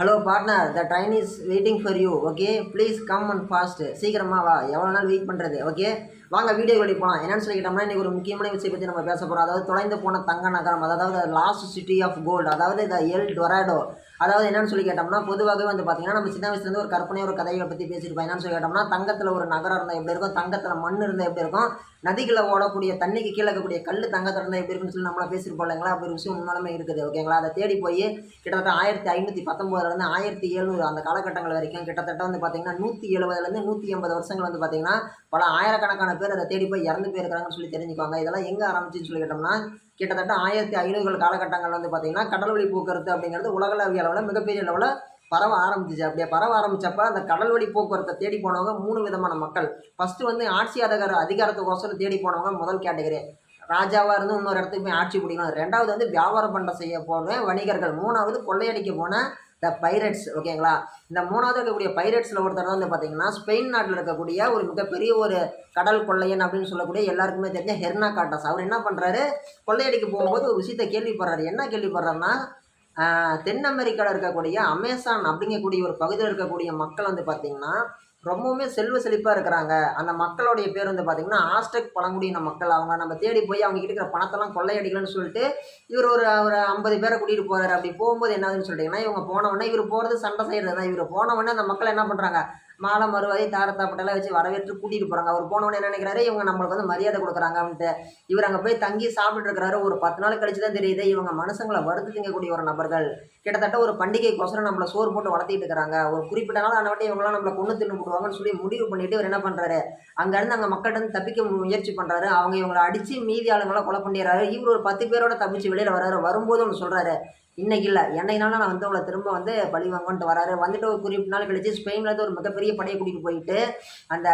Hello partner the train is waiting for you okay please come and fast சீக்கிரமாக வா. எவ்வளோ நாள் wait பண்ணுறது ஓகே வாங்க வீடியோ வழி போகலாம் சொல்லி சொல்லிக்கிட்டோம்னா இன்றைக்கி ஒரு முக்கியமான விஷயம் பற்றி நம்ம பேச போகிறோம் அதாவது தொலைந்து போன தங்க நகரம் அதாவது லாஸ்ட் சிட்டி ஆஃப் கோல்டு அதாவது இந்த எல் டொராடோ அதாவது என்னென்னு சொல்லி கேட்டோம்னா பொதுவாகவே வந்து பார்த்தீங்கன்னா நம்ம சின்ன வயசுலேருந்து ஒரு கற்பனை ஒரு கதையை பற்றி பேசியிருப்போம். என்னன்னு சொல்லி கேட்டோம்னா தங்கத்தில் ஒரு நகரம் இருந்தால் எப்படி இருக்கும்? தங்கத்தில் மண் இருந்தால் எப்படி இருக்கும்? நதிகளை ஓடக்கூடிய தண்ணிக்கு கீழே இருக்கக்கூடிய கல் தங்கத்தில் இருந்தால் எப்படி இருக்குன்னு சொல்லி நம்மளை பேசியிருப்போம் இல்லைங்களா? அப்படி ஒரு விஷயம் உண்மையுமே இருக்குது ஓகேங்களா? அதை தேடி போய் கிட்டத்தட்ட ஆயிரத்தி ஐநூற்றி பத்தொம்போதுலேருந்து ஆயிரத்தி எழுநூறு அந்த காலகட்டங்கள் வரைக்கும் கிட்டத்தட்ட வந்து பார்த்தீங்கன்னா நூற்றி எழுபதுலேருந்து நூற்றி எண்பது வருஷங்கள் வந்து பார்த்தீங்கன்னா பல ஆயிரக்கணக்கான பேர் அதை தேடி போய் இறந்து போயிருக்கிறாங்கன்னு சொல்லி தெரிஞ்சுக்குவாங்க. இதெல்லாம் எங்கே ஆரம்பிச்சுன்னு சொல்லி கேட்டோம்னா கிட்டத்தட்ட ஆயிரத்தி ஐநூறுகள் காலகட்டங்கள் வந்து பார்த்தீங்கன்னா கடல் வழி போக்குவரத்து அப்படிங்கிறது உலகளவிய அளவில் மிகப்பெரிய அளவில் பரவ ஆரம்பிச்சிச்சு. அப்படியே பரவ ஆரம்பித்தப்ப அந்த கடல் வழி போக்குவரத்தை தேடி போனவங்க மூணு விதமான மக்கள். ஃபஸ்ட்டு வந்து ஆட்சி அதிகார அதிகாரத்துக்கோசரம் தேடி போனவங்க முதல் கேட்டகரி ராஜாவாக இருந்து இன்னொரு இடத்துக்கு போய் ஆட்சி பிடிக்கணும். ரெண்டாவது வந்து வியாபாரம் பண்ண செய்ய போன வணிகர்கள். மூணாவது கொள்ளையடிக்க போன த பைரட்ஸ் ஓகேங்களா இந்த மூணாவது இருக்கக்கூடிய பைரட்ஸில் ஒருத்தர் தான் வந்து பார்த்தீங்கன்னா ஸ்பெயின் நாட்டில் இருக்கக்கூடிய ஒரு மிகப்பெரிய ஒரு கடல் கொள்ளையன் அப்படின்னு சொல்லக்கூடிய எல்லாருக்குமே தெரிஞ்ச ஹெர்னா காட்டாஸ் அவர் என்ன பண்ணுறாரு கொள்ளையடிக்க போகும்போது ஒரு விஷயத்தை கேள்விப்படுறாரு. என்ன கேள்விப்படுறாருன்னா தென் அமெரிக்காவில் இருக்கக்கூடிய அமேசான் அப்படிங்கக்கூடிய ஒரு பகுதியில் இருக்கக்கூடிய மக்கள் வந்து பார்த்திங்கன்னா ரொம்பவுமே செல்வ செழிப்பாக இருக்கிறாங்க. அந்த மக்களுடைய பேர் வந்து பார்த்திங்கன்னா ஆஸ்டெக் பழங்குடியின மக்கள். அவங்க நம்ம தேடி போய் அவங்க கிட்ட இருக்கிற பணத்தெல்லாம் கொள்ளையடிக்கலன்னு சொல்லிட்டு இவர் ஒரு ஒரு ஐம்பது பேரை கூட்டிகிட்டு போகிறாரு அப்படி போகும்போது என்னதுன்னு சொல்லிட்டிங்கன்னா இவங்க போனவொடனே இவர் போகிறது சண்டை செய்கிறது தான் இவர் போனவொடனே அந்த மக்கள் என்ன பண்ணுறாங்க மாலை மறுவாதி தாரத்தாப்பட்டெல்லாம் வச்சு வரவேற்று கூட்டிகிட்டு போகிறாங்க அவர் போனவொடனே என்ன நினைக்கிறாரு? இவங்க நம்மளுக்கு வந்து மரியாதை கொடுக்குறாங்க அப்படின்ட்டு. இவர் அங்கே போய் தங்கி சாப்பிட்டு இருக்கிறாரு. ஒரு பத்து நாள் கழிச்சு தான் தெரியுது இவங்க மனுஷங்களை வறுத்து திங்கக்கூடிய ஒரு நபர்கள். கிட்டத்தட்ட ஒரு பண்டிகைக்கோசரம் நம்மளை சோறு போட்டு வளர்த்திட்டு இருக்கிறாங்க. ஒரு குறிப்பிட்ட நாள் ஆனவட்டி இவங்களாம் நம்மளை கொண்டு தின்னு போடுவாங்கன்னு சொல்லி முடிவு பண்ணிட்டு இவர் என்ன பண்ணுறாரு அங்கேருந்து அங்கே மக்கள்கிட்ட தப்பிக்க முயற்சி பண்ணுறாரு அவங்க இவங்களை அடித்து மீதி ஆளுங்களாம் கொலை பண்ணிடுறாரு. இவர் ஒரு பத்து பேரோட தப்பிச்சு வெளியில் வர்றாரு. வரும்போது ஒன்று சொல்கிறாரு இன்னைக்கு இல்லை. என்னைக்குனால நான் வந்து உங்களை திரும்ப வந்து பழி வாங்கன்ட்டு வராரு. வந்துட்டு ஒரு குறிப்பிட்ட நாள் கழிச்சு ஸ்பெயின்லேருந்து ஒரு மிகப்பெரிய படையை கூட்டிகிட்டு போயிட்டு அந்த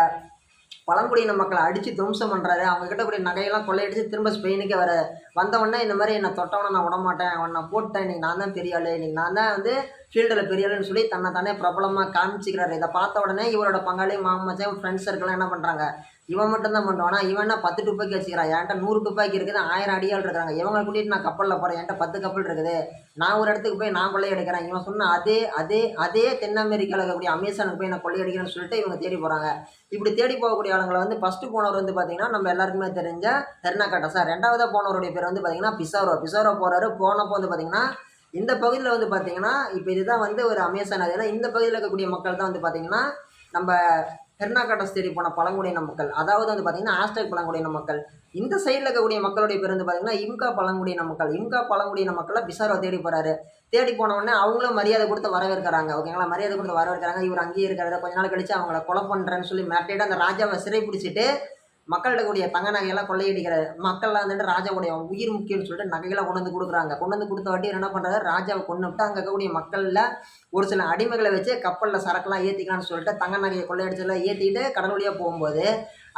பழங்குடியின மக்களை அடித்து துவம்சம் பண்ணுறாரு அவங்க கிட்ட கூடிய நகையெல்லாம் கொள்ளையடிச்சு திரும்ப ஸ்பெயினுக்கே வர வந்தவொடனே இந்த மாதிரி என்னை தொட்டவனை நான் விட மாட்டேன் அவனை நான் போட்டேன் இன்னைக்கு நான் தான் பெரிய ஆளு. இன்னைக்கு நான் தான் வந்து ஃபீல்டில் பெரிய ஆளுன்னு சொல்லி தன்னை தானே பிரபலமாக காமிச்சிக்கிறாரு. இதை பார்த்த உடனே இவரோட பங்காளி மாமச்சான் ஃப்ரெண்ட்ஸ் சர்க்கிள்லாம் என்ன பண்ணுறாங்க இவன் மட்டும் தான் பண்ணுவானா இவன் என்ன பத்து துப்பாக்கி வச்சுக்கிறான் என்கிட்ட நூறு துப்பாக்கி இருக்குது ஆயிரம் அடியால் இருக்கிறாங்க. இவங்களை கூட்டிட்டு நான் கப்பலில் போகிறேன் என்கிட்ட பத்து கப்பல் இருக்குது. நான் ஒரு இடத்துக்கு போய் நான் கொள்ளையடிக்கிறேன் இவன் சொன்ன அதே அதே அதே தென் அமெரிக்காவில் இருக்கக்கூடிய அமேசானுக்கு போய் நான் கொள்ளையடிக்கிறேன்னு சொல்லிட்டு இவங்க தேடி போகிறாங்க இப்படி தேடி போகக்கூடிய ஆளுங்களை வந்து ஃபஸ்ட்டு போனவர் வந்து பார்த்தீங்கன்னா நம்ம எல்லாருக்குமே தெரிஞ்ச ஹெர்னாகாட்டா சார். ரெண்டாவதாக போனவருடைய பேர் வந்து பார்த்தீங்கன்னா பிசாரோ பிசாரோ போகிறாரு போனப்போ வந்து பார்த்தீங்கன்னா இந்த பகுதியில் வந்து பார்த்தீங்கன்னா இப்போ இதுதான் வந்து ஒரு அமேசான் அது. ஏன்னா இந்த பகுதியில் இருக்கக்கூடிய மக்கள் தான் வந்து பார்த்தீங்கன்னா நம்ம ஹெர்னாகாட்டஸ் தேடி போன பழங்குடியின மக்கள். அதாவது வந்து பார்த்தீங்கன்னா ஆஸ்டக் பழங்குடியின மக்கள். இந்த சைடில் இருக்கக்கூடிய மக்களுடைய பேர் வந்து பார்த்தீங்கன்னா இம்கா பழங்குடியின மக்கள். இம்கா பழங்குடியின மக்களை பிசாரோ தேடி போகிறாரு தேடி போனவுடனே அவங்களும் மரியாதை கொடுத்து வரவேற்கிறாங்க. ஓகேங்களா மரியாதை கொடுத்து வரவேற்கிறாங்க. இவர் அங்கேயே இருக்காரு. கொஞ்ச நாள் கழிச்சு அவங்கள கொலை பண்ணுறேன்னு சொல்லி மிரட்டிட்டு அந்த ராஜாவை சிறை பிடிச்சிட்டு மக்கள்கிட்ட கூடிய தங்க நகையெல்லாம் கொள்ளையடிக்கிற மக்கள்லாம் வந்துட்டு ராஜாவுடைய உயிர் முக்கியம்னு சொல்லிட்டு நகைகளை கொண்டு வந்து கொடுக்குறாங்க. கொண்டு வந்து கொடுத்த வாட்டி என்ன பண்ணுறாரு ராஜாவை கொண்டு விட்டு அங்கே இருக்கக்கூடிய மக்களில் ஒரு சில அடிமைகளை வச்சு கப்பலில் சரக்குலாம் ஏற்றிக்கலாம்னு சொல்லிட்டு தங்க நகையை கொள்ளையடிச்செல்லாம் ஏற்றிட்டு கடல் வழியாக போகும்போது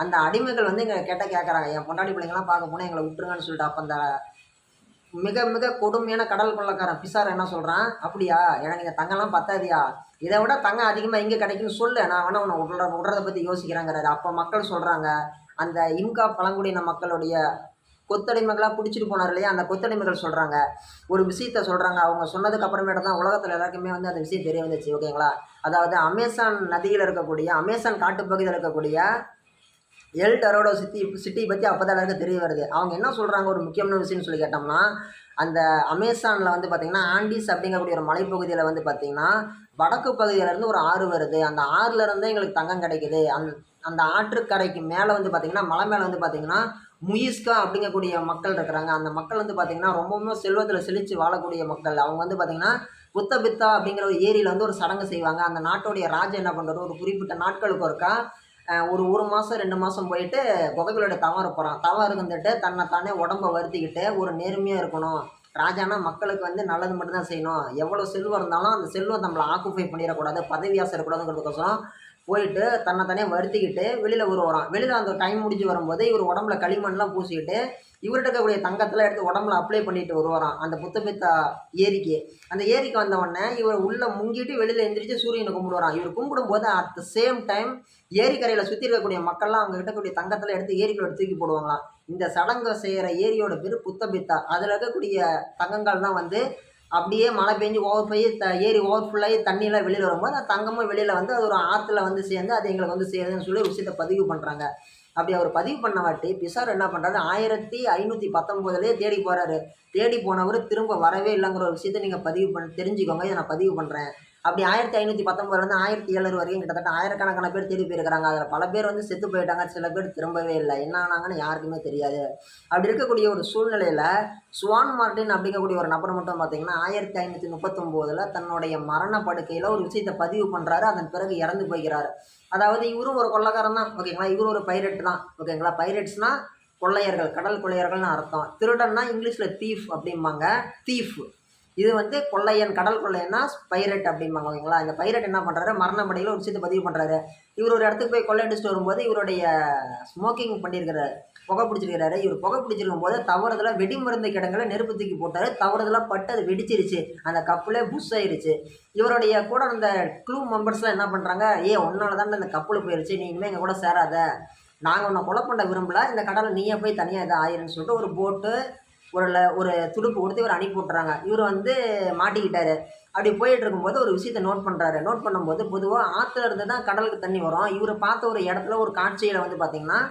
அந்த அடிமைகள் வந்து இங்கே கேட்டால் கேட்குறாங்க என் பொண்டாடி பிள்ளைங்களாம் பார்க்க போனால் எங்களை விட்டுருங்கன்னு சொல்லிட்டு அப்போ அந்த மிக மிக கொடுமையான கடல் கொள்ளக்காரன் பிசார் என்ன சொல்கிறான் அப்படியா? எனக்கு இந்த தங்கம்லாம் பத்தாதியா? இதை விட தங்கம் அதிகமாக எங்கே கிடைக்குன்னு சொல்லு. நான் வேணா உன்னை விட்ற விட்றதை பற்றி யோசிக்கிறாங்கிறது அப்போ மக்கள் சொல்கிறாங்க அந்த இம்கா பழங்குடியின மக்களுடைய கொத்தடிமைகளாக பிடிச்சிட்டு போனார் இல்லையா? அந்த கொத்தடிமைகள் சொல்கிறாங்க ஒரு விஷயத்த சொல்கிறாங்க அவங்க சொன்னதுக்கு அப்புறமேட்டு தான் உலகத்தில் எல்லாருக்குமே வந்து அந்த விஷயம் தெரிய வந்துச்சு ஓகேங்களா? அதாவது அமேசான் நதியில் இருக்கக்கூடிய அமேசான் காட்டுப்பகுதியில் இருக்கக்கூடிய எல் டரோடோ சிட்டி சிட்டி பற்றி அப்போ தான் எல்லாருக்கும் தெரிய வருது. அவங்க என்ன சொல்கிறாங்க ஒரு முக்கியமான விஷயம்னு சொல்லி கேட்டோம்னா அந்த அமேசானில் வந்து பார்த்திங்கன்னா ஆண்டிஸ் அப்படிங்கக்கூடிய ஒரு மலைப்பகுதியில் வந்து பார்த்திங்கன்னா வடக்கு பகுதியிலேருந்து ஒரு ஆறு வருது. அந்த ஆறுலேருந்தே எங்களுக்கு தங்கம் கிடைக்குது. அந்த அந்த ஆற்றுக்கரைக்கு மேலே வந்து பார்த்திங்கன்னா மலை மேலே வந்து பார்த்திங்கன்னா முயிஸ்கா அப்படிங்கக்கூடிய மக்கள் இருக்கிறாங்க. அந்த மக்கள் வந்து பார்த்திங்கன்னா ரொம்பவுமே செல்வத்தில் செழித்து வாழக்கூடிய மக்கள். அவங்க வந்து பார்த்திங்கன்னா புத்தபித்தா அப்படிங்கிற ஒரு ஏரியில் வந்து ஒரு சடங்கு செய்வாங்க. அந்த நாட்டுடைய ராஜா என்ன பண்ணுறது ஒரு குறிப்பிட்ட நாட்களுக்கு ஒருக்கா ஒரு ஒரு மாதம் ரெண்டு மாதம் போயிட்டு குகைகளோட தவறு போகிறான் தவறு இருந்துட்டு தன்னை தானே உடம்ப வருத்திக்கிட்டு ஒரு நேர்மையாக இருக்கணும். ராஜானா மக்களுக்கு வந்து நல்லது மட்டும்தான் செய்யணும். எவ்வளோ செல்வம் இருந்தாலும் அந்த செல்வம் நம்மளை ஆக்குப்பை பண்ணிடக்கூடாது. பதவி ஆசை இருக்கக்கூடாதுங்கிறதுக்கோசரம் போயிட்டு தன்னை தானே வருத்திக்கிட்டு வெளியில் வருவாராம் வெளியில் அந்த டைம் முடிஞ்சு வரும்போது இவர் உடம்புல களிமண்லாம் பூசிக்கிட்டு இவர்கிட்ட இருக்கக்கூடிய தங்கத்தில் எடுத்து உடம்புல அப்ளை பண்ணிட்டு வருவாராம் அந்த புத்தமித்தா ஏரிக்கு. அந்த ஏரிக்கு வந்தவொடனே இவர் உள்ளே முங்கிட்டு வெளியில் எந்திரிச்சு சூரியனை கும்பிடுவாராம் இவர் கும்பிடும்போது அட் த சேம் டைம் ஏரிக்கரையில் சுற்றி இருக்கக்கூடிய மக்கள்லாம் அவங்க இருக்கக்கூடிய தங்கத்தில் எடுத்து ஏரிக்குள்ள தூக்கி போடுவாங்களாம். இந்த சடங்கை செய்கிற ஏரியோட பேர் புத்தபித்தா. அதில் இருக்கக்கூடிய தங்கங்கள் தான் வந்து அப்படியே மழை பெஞ்சு ஓவர் போய் த ஏரி ஓவர் ஃபுல்லாகி தண்ணியெலாம் வெளியில் வரும்போது அந்த தங்கமும் வெளியில் வந்து அது ஒரு ஆற்றுல வந்து சேர்ந்து அது எங்களுக்கு வந்து சேருதுன்னு சொல்லி ஒரு விஷயத்தை பதிவு பண்ணுறாங்க அப்படி அவர் பதிவு பண்ண வாட்டி பிசார் என்ன பண்ணுறாரு ஆயிரத்தி ஐநூற்றி பத்தொம்போதுலேயே தேடி போகிறாரு தேடி போனவர் திரும்ப வரவே இல்லைங்கிற ஒரு விஷயத்தை நீங்கள் பதிவு பண்ண தெரிஞ்சுக்கோங்க இதை நான் பதிவு பண்ணுறேன் அப்படி ஆயிரத்தி ஐநூற்றி பத்தொம்பதுலேருந்து ஆயிரத்தி ஏழு வரைக்கும் கிட்டத்தட்ட ஆயிரக்கணக்கான பேர் தேடி போயிருக்கிறாங்க. அதில் பல பேர் வந்து செத்து போயிட்டாங்க. சில பேர் திரும்பவே இல்லை. என்ன ஆனாங்கன்னு யாருக்குமே தெரியாது. அப்படி இருக்கக்கூடிய ஒரு சூழ்நிலையில் சுவான் மார்டின் அப்படிங்கக்கூடிய ஒரு நபர் மட்டும் பார்த்தீங்கன்னா ஆயிரத்தி ஐநூற்றி முப்பத்தொம்போதில் தன்னுடைய மரண படுக்கையில் ஒரு விஷயத்தை பதிவு பண்ணுறாரு அதன் பிறகு இறந்து போய்கிறார். அதாவது இவரும் ஒரு கொள்ளக்காரன் தான். ஓகேங்களா? இவரும் ஒரு பைரட் தான். ஓகேங்களா? பைரட்ஸ்னால் கொள்ளையர்கள் கடல் கொள்ளையர்கள்னு அர்த்தம். திருடன்னா இங்கிலீஷில் தீஃப் அப்படிம்பாங்க. தீஃப் இது வந்து கொள்ளையன் கடல் கொள்ளையன்னா பைரட் அப்படிம்பாங்க ஓகேங்களா? இந்த பைரட் என்ன பண்ணுறாரு மரணப்படியில் ஒரு விஷயத்தை பதிவு பண்ணுறாரு இவர் ஒரு இடத்துக்கு போய் கொள்ளையடிச்சுட்டு வரும்போது இவருடைய ஸ்மோக்கிங் பண்ணியிருக்கிறாரு புகை பிடிச்சிருக்கிறாரு. இவர் புகை பிடிச்சிருக்கும் போது தவறுதலாக வெடிமருந்து கிடங்களை நெருப்பு தூக்கி போட்டார். தவறுதலாக பட்டு அது வெடிச்சிருச்சு. அந்த கப்பில் புஷ் ஆயிருச்சு. இவருடைய கூட அந்த க்ளூ மெம்பர்ஸ்லாம் என்ன பண்ணுறாங்க ஏ உன்னால தான் அந்த கப்பில் போயிருச்சு. நீ இனிமேல் எங்கள் கூட சேராத. நாங்கள் உன்னை கொலை பண்ண விரும்பல. இந்த கடலை நீயே போய் தனியாக இதை ஆயிருன்னு சொல்லிட்டு ஒரு போட்டு ஒரு ல- ஒரு துடுப்பு கொடுத்து இவர் அனுப்பி விட்றாங்க இவர் வந்து மாட்டிக்கிட்டாரு. அப்படி போயிட்டு இருக்கும்போது ஒரு விஷயத்தை நோட் பண்ணுறாரு நோட் பண்ணும்போது பொதுவாக ஆற்றுல இருந்து தான் கடலுக்கு தண்ணி வரும். இவர் பார்த்த ஒரு இடத்துல ஒரு காட்சியில் வந்து பார்த்தீங்கன்னா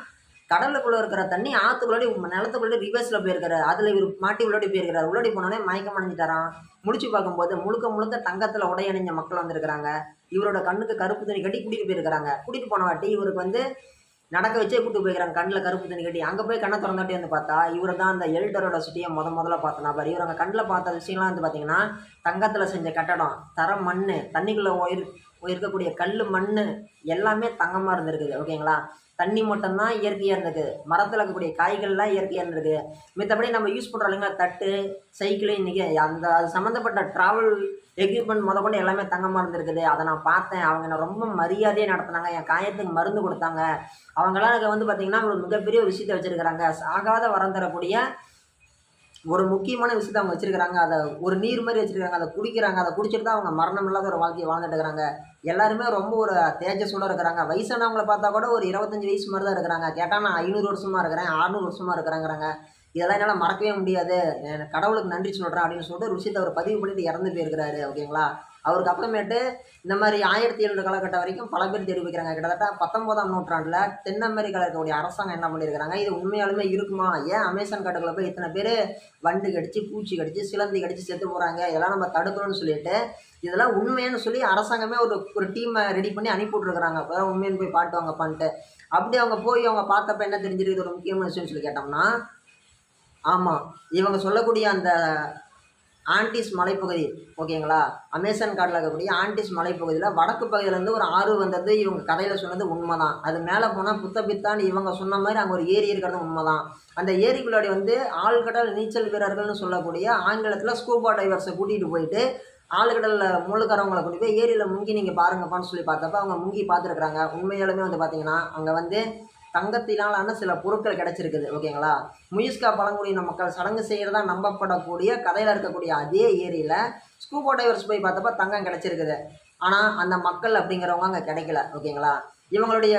கடலுக்குள்ளே இருக்கிற தண்ணி ஆற்றுக்குள்ளாடி நிலத்துக்குள்ளே ரிவர்ஸில் போயிருக்காரு. அதில் இவர் மாட்டி உள்ளாடி போயிருக்கிறார் உள்ளாடி போனோடனே மயக்கம் அடைஞ்சிட்டாராம். முடிச்சு பார்க்கும்போது முழுக்க முழுக்க தங்கத்தில் உடையணிஞ்ச மக்கள் வந்திருக்கிறாங்க. இவரோட கண்ணுக்கு கருப்பு துணி கட்டி கூட்டிகிட்டு போயிருக்கிறாங்க. கூட்டிகிட்டு போன வாட்டி இவருக்கு வந்து நடக்க வச்சே கூட்டு போய்க்கிறாங்க. கண்ணில் கருப்பு தண்ணி கட்டி. அங்கே போய் கண்ணை திறந்தாட்டி வந்து பார்த்தா இவர் தான் அந்த எல்டரோட சிட்டியை முத முதல்ல பார்த்தனா பாரு இவர் அங்கே கண்ணில் பார்த்த விஷயம்லாம் வந்து பார்த்தீங்கன்னா தங்கத்தில் செஞ்ச கட்டடம் தர மண் தண்ணிக்குள்ளே உயிர் இருக்கக்கூடிய கல் மண் எல்லாமே தங்கமாக இருந்திருக்குது ஓகேங்களா? தண்ணி மட்டும்தான் இயற்கையாக இருந்திருக்கு மரத்தில் இருக்கக்கூடிய காய்கள்லாம் இயற்கையாக இருந்திருக்கு மித்தபடி நம்ம யூஸ் பண்ணுற இல்லைங்களா? தட்டு சைக்கிள் இன்றைக்கி அந்த அது சம்மந்தப்பட்ட ட்ராவல் எக்யூப்மெண்ட் முத கொண்டு எல்லாமே தங்கமாக இருந்திருக்குது. அதை நான் பார்த்தேன். அவங்க என்னை ரொம்ப மரியாதையாக நடத்துனாங்க. என் காயத்துக்கு மருந்து கொடுத்தாங்க. அவங்களாம் எனக்கு வந்து பார்த்திங்கன்னா ஒரு மிகப்பெரிய ஒரு விஷயத்தை வச்சுருக்கிறாங்க. சாகாத வரம் தரக்கூடிய ஒரு முக்கியமான விஷயத்தை அவங்க வச்சுருக்கிறாங்க அதை ஒரு நீர் மாதிரி வச்சுருக்காங்க அதை குடிக்கிறாங்க அதை குடிச்சிட்டு தான் அவங்க மரணம் இல்லாத ஒரு வாழ்க்கையை வாழ்ந்துட்டு இருக்கிறாங்க எல்லாருமே ரொம்ப ஒரு தேஜஸோட இருக்கிறாங்க. வயசானவங்கள பார்த்தா கூட ஒரு இருபத்தஞ்சி வயசு மாதிரி தான் இருக்கிறாங்க. கேட்டால் நான் ஐநூறு வருஷமாக இருக்கிறேன் அறுநூறு வருஷமாக இருக்கிறேங்கிறாங்க. இதெல்லாம் என்னால் மறக்கவே முடியாது. கடவுளுக்கு நன்றி சொல்கிறேன் அப்படின்னு சொல்லிட்டு ஒரு விஷயத்தை அவர் பதிவு பண்ணிட்டு இறந்து போயிருக்கிறாரு ஓகேங்களா? அவருக்கு அப்புறமேட்டு இந்த மாதிரி ஆயிரத்தி எழுநூறு காலகட்டம் வரைக்கும் பல பேர் தேடி கிட்டத்தட்ட பத்தொன்பதாம் நூற்றாண்டில் தென் அமெரிக்காவில் இருக்கக்கூடிய அரசாங்கம் என்ன பண்ணியிருக்கிறாங்க இது உண்மையாலுமே இருக்குமா? ஏன் அமேசான் காட்டுக்குள்ள போய் இத்தனை பேர் வண்டு கடிச்சு பூச்சி கடிச்சு சிலந்தி கடிச்சு செத்து போகிறாங்க இதெல்லாம் நம்ம தடுக்கணும்னு சொல்லிட்டு இதெல்லாம் உண்மைன்னு சொல்லி அரசாங்கமே ஒரு ஒரு டீமை ரெடி பண்ணி அனுப்பி விட்ருக்குறாங்க அப்போ உண்மைன்னு போய் பாட்டு வாங்க பண்ணிட்டு அப்படி அவங்க போய் அவங்க பார்த்தப்ப என்ன தெரிஞ்சிருக்குது? ஒரு முக்கியமான விஷயம்னு சொல்லி கேட்டோம்னா ஆமாம் இவங்க சொல்லக்கூடிய அந்த ஆண்டிஸ் மலைப்பகுதி ஓகேங்களா? அமேசான் காட்டில் இருக்கக்கூடிய ஆண்டிஸ் மலைப்பகுதியில் வடக்கு பகுதியிலேருந்து ஒரு ஆறு வந்தது. இவங்க கதையில் சொன்னது உண்மை தான் அது மேலே போனால் புத்தபித்தான்னு இவங்க சொன்ன மாதிரி அங்கே ஒரு ஏரி இருக்கிறது உண்மைதான். அந்த ஏரிக்குள்ளாடி வந்து ஆழ்கடல் நீச்சல் வீரர்கள்னு சொல்லக்கூடிய ஆங்கிலத்தில் ஸ்கூபா டைவர்ஸை கூட்டிகிட்டு போயிட்டு ஆழ்கடலில் முழுக்கிறவங்களை கொண்டு போய் ஏரியில் முங்கி நீங்கள் பாருங்கப்பான்னு சொல்லி பார்த்தப்ப அவங்க முங்கி பார்த்துருக்குறாங்க. உண்மையாலுமே வந்து பார்த்தீங்கன்னா அங்கே வந்து தங்கத்தினாலான சில பொருட்கள் கிடைச்சிருக்குது ஓகேங்களா? முயிஸ்கா பழங்குடியின மக்கள் சடங்கு செய்கிறதா நம்பப்படக்கூடிய கதையில் இருக்கக்கூடிய அதே ஏரியில் ஸ்கூபா டைவர்ஸ் போய் பார்த்தப்ப தங்கம் கிடைச்சிருக்குது. ஆனால் அந்த மக்கள் அப்படிங்கிறவங்க அங்கே கிடைக்கல ஓகேங்களா? இவங்களுடைய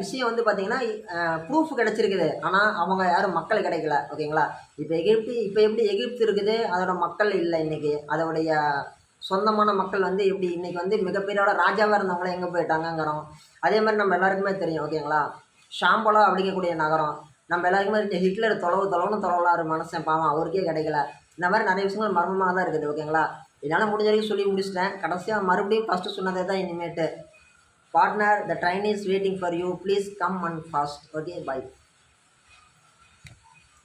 விஷயம் வந்து பார்த்திங்கன்னா ப்ரூஃப் கிடச்சிருக்குது. ஆனால் அவங்க யாரும் மக்கள் கிடைக்கல ஓகேங்களா? இப்போ எகிப்து இப்போ எப்படி எகிப்து இருக்குது? அதோட மக்கள் இல்லை இன்றைக்கி அதோடைய சொந்தமான மக்கள் வந்து எப்படி? இன்றைக்கி வந்து மிகப்பெரியோட ராஜாவாக இருந்தவங்களாம் எங்கே போயிட்டாங்கங்கிறோம் அதே மாதிரி நம்ம எல்லாருக்குமே தெரியும் ஓகேங்களா? ஷாம்பலம் அப்படிங்கக்கூடிய நகரம். நம்ம எல்லாருக்குமே இருக்க. ஹிட்லர் தொலைவு தொலைவுன்னு தொலைவலாறு மனுஷன் பாவம். அவருக்கே கிடைக்கல. இந்த மாதிரி நிறைய விஷயங்கள் மர்மமாக தான் இருக்குது ஓகேங்களா? என்னால் முடிஞ்ச வரைக்கும் சொல்லி முடிச்சிட்டேன். கடைசியாக மறுபடியும் ஃபஸ்ட்டு சொன்னதே தான் இனிமேட்டு. Partner the train is waiting for you please come and fast okay bye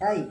hi